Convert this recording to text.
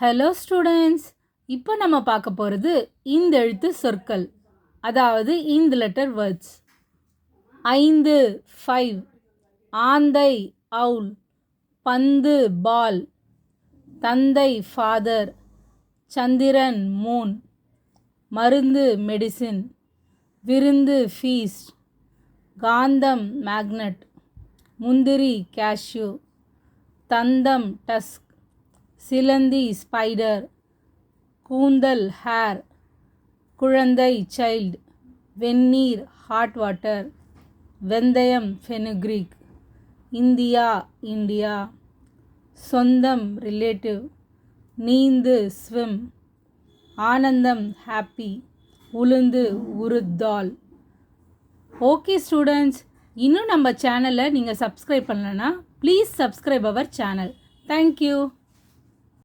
Hello students இப்போ நம்ம பார்க்க போகிறது இந்த எழுத்து சொற்கள் அதாவது இந்த லெட்டர் வேர்ட்ஸ் ஐந்து ஃபைவ் ஆந்தை அவுல். பந்து பால். தந்தை ஃபாதர் சந்திரன் மூன் மருந்து மெடிசின் விருந்து ஃபீஸ்ட் காந்தம் மேக்னட் முந்திரி கேஷ்யூ தந்தம் டஸ்க் சிலந்தி ஸ்பைடர் கூந்தல் ஹேர் குழந்தை சைல்டு வெந்நீர் ஹாட் வாட்டர் வெந்தயம் ஃபெனுக்ரிக் இந்தியா இந்தியா. சொந்தம் ரிலேட்டிவ் நீந்து ஸ்விம் ஆனந்தம் ஹாப்பி உளுந்து உருத்தால். ஓகே ஸ்டூடெண்ட்ஸ் இன்னும் நம்ம சேனலை நீங்கள் சப்ஸ்கிரைப் பண்ணலன்னா please subscribe our channel thank you